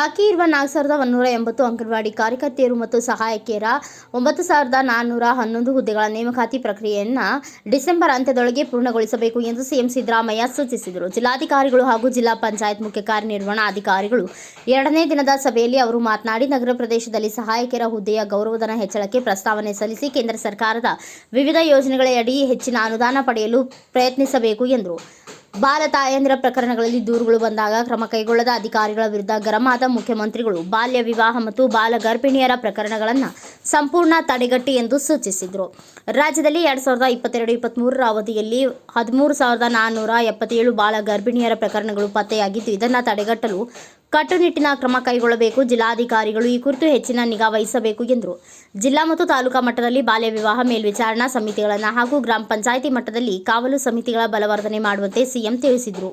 ಬಾಕಿ ಇರುವ ನಾಲ್ಕು ಸಾವಿರದ ಒಂದೂರ ಎಂಬತ್ತು ಅಂಗನವಾಡಿ ಕಾರ್ಯಕರ್ತೆಯರು ಮತ್ತು ಸಹಾಯಕಿಯರ ಒಂಬತ್ತು ಸಾವಿರದ ನಾನ್ನೂರ ಹನ್ನೊಂದು ಹುದ್ದೆಗಳ ನೇಮಕಾತಿ ಪ್ರಕ್ರಿಯೆಯನ್ನು ಡಿಸೆಂಬರ್ ಅಂತ್ಯದೊಳಗೆ ಪೂರ್ಣಗೊಳಿಸಬೇಕು ಎಂದು ಸಿಎಂ ಸಿದ್ದರಾಮಯ್ಯ ಸೂಚಿಸಿದರು. ಜಿಲ್ಲಾಧಿಕಾರಿಗಳು ಹಾಗೂ ಜಿಲ್ಲಾ ಪಂಚಾಯತ್ ಮುಖ್ಯ ಕಾರ್ಯನಿರ್ವಹಣಾಧಿಕಾರಿಗಳು ಎರಡನೇ ದಿನದ ಸಭೆಯಲ್ಲಿ ಅವರು ಮಾತನಾಡಿ, ನಗರ ಪ್ರದೇಶದಲ್ಲಿ ಸಹಾಯಕಿಯರ ಹುದ್ದೆಯ ಗೌರವಧನ ಹೆಚ್ಚಳಕ್ಕೆ ಪ್ರಸ್ತಾವನೆ ಸಲ್ಲಿಸಿ ಕೇಂದ್ರ ಸರ್ಕಾರದ ವಿವಿಧ ಯೋಜನೆಗಳಡಿ ಹೆಚ್ಚಿನ ಅನುದಾನ ಪಡೆಯಲು ಪ್ರಯತ್ನಿಸಬೇಕು ಎಂದರು. ಬಾಲ ತಾಯಂದಿರ ಪ್ರಕರಣಗಳಲ್ಲಿ ದೂರುಗಳು ಬಂದಾಗ ಕ್ರಮ ಕೈಗೊಳ್ಳದ ಅಧಿಕಾರಿಗಳ ವಿರುದ್ಧ ಗರಮಾದ ಮುಖ್ಯಮಂತ್ರಿಗಳು ಬಾಲ್ಯ ವಿವಾಹ ಮತ್ತು ಬಾಲ ಗರ್ಭಿಣಿಯರ ಪ್ರಕರಣಗಳನ್ನು ಸಂಪೂರ್ಣ ತಡೆಗಟ್ಟಿ ಎಂದು ಸೂಚಿಸಿದರು. ರಾಜ್ಯದಲ್ಲಿ ಎರಡು ಸಾವಿರದ ಇಪ್ಪತ್ತೆರಡು ಇಪ್ಪತ್ತ್ಮೂರರ ಅವಧಿಯಲ್ಲಿ ಹದಿಮೂರು ಸಾವಿರದ ನಾನ್ನೂರ ಎಪ್ಪತ್ತೇಳು ಬಾಲ ಗರ್ಭಿಣಿಯರ ಪ್ರಕರಣಗಳು ಪತ್ತೆಯಾಗಿದ್ದು, ಇದನ್ನು ತಡೆಗಟ್ಟಲು ಕಟ್ಟುನಿಟ್ಟಿನ ಕ್ರಮ ಕೈಗೊಳ್ಳಬೇಕು. ಜಿಲ್ಲಾಧಿಕಾರಿಗಳು ಈ ಕುರಿತು ಹೆಚ್ಚಿನ ನಿಗಾ ವಹಿಸಬೇಕು ಎಂದರು. ಜಿಲ್ಲಾ ಮತ್ತು ತಾಲೂಕಾ ಮಟ್ಟದಲ್ಲಿ ಬಾಲ್ಯ ವಿವಾಹ ಮೇಲ್ವಿಚಾರಣಾ ಸಮಿತಿಗಳನ್ನು ಹಾಗೂ ಗ್ರಾಮ ಪಂಚಾಯಿತಿ ಮಟ್ಟದಲ್ಲಿ ಕಾವಲು ಸಮಿತಿಗಳ ಬಲವರ್ಧನೆ ಮಾಡುವಂತೆ ಸಿಎಂ ತಿಳಿಸಿದರು.